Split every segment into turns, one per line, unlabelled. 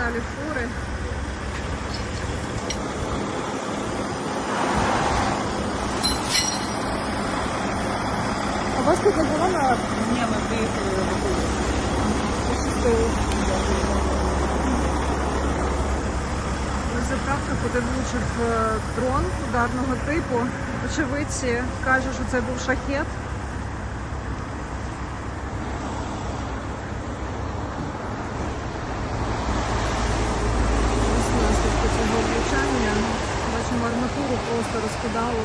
далі фури. А вас тут не було на
Ні, ми приїхали.
На заправку, куди влучив е, дрон ударного типу. Очевидці кажуть, що це був шахет. Ось наслідки цього влучання. Арматуру просто розкидало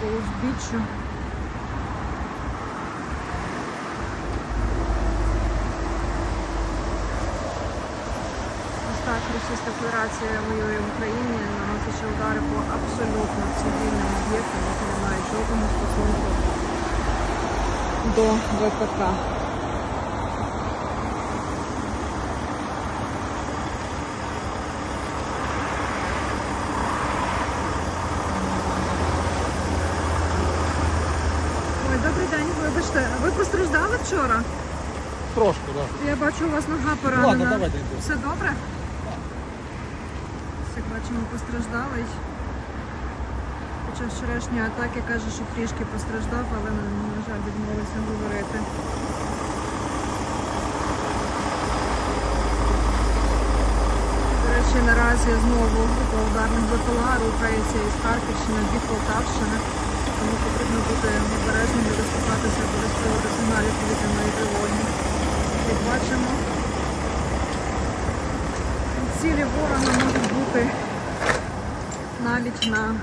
по узбіччю. Ось так Російська Федерація воює в Україні, наносячи удари по абсолютно цивільним об'єктам, які не мають жодного стосунку до ВПК. Добрий день, вибачте, ви постраждали вчора?
Трошки, так.
Я бачу, у вас нога поранена.
Ладно, давайте йдемо.
Все добре? Як бачимо, постраждалий. Час вчорашньої атаки каже, що трішки постраждав, але, на, жаль, відмовився говорити. До речі, наразі знову група ударних БПЛА рухається із Харківщини в бік Полтавщини. Тому потрібно бути обережним і доступатися до приводу сигналів повітряної тривоги. Як бачимо, цілі ворога можуть бути навіть на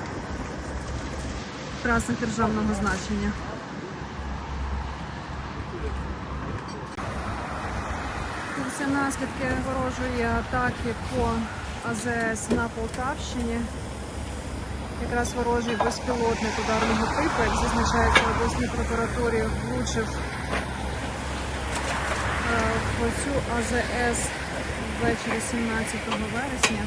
трасах державного значення. Це наслідки ворожої атаки по АЗС на Полтавщині. Якраз ворожий безпілотник ударного типу, як зазначається в обласній прокуратурі, влучив е, в цю АЗС ввечері 17 вересня.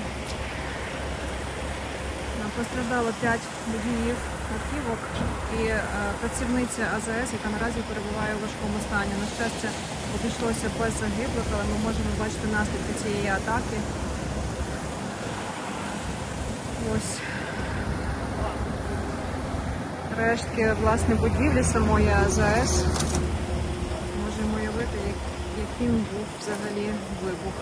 Е, Постраждало 5 водіїв автівок і е, працівниця АЗС, яка наразі перебуває у важкому стані. На щастя, обійшлося без загиблих, але ми можемо бачити наслідки цієї атаки. Ось рештки власне будівлі самої АЗС. Можемо уявити, яким був взагалі вибух.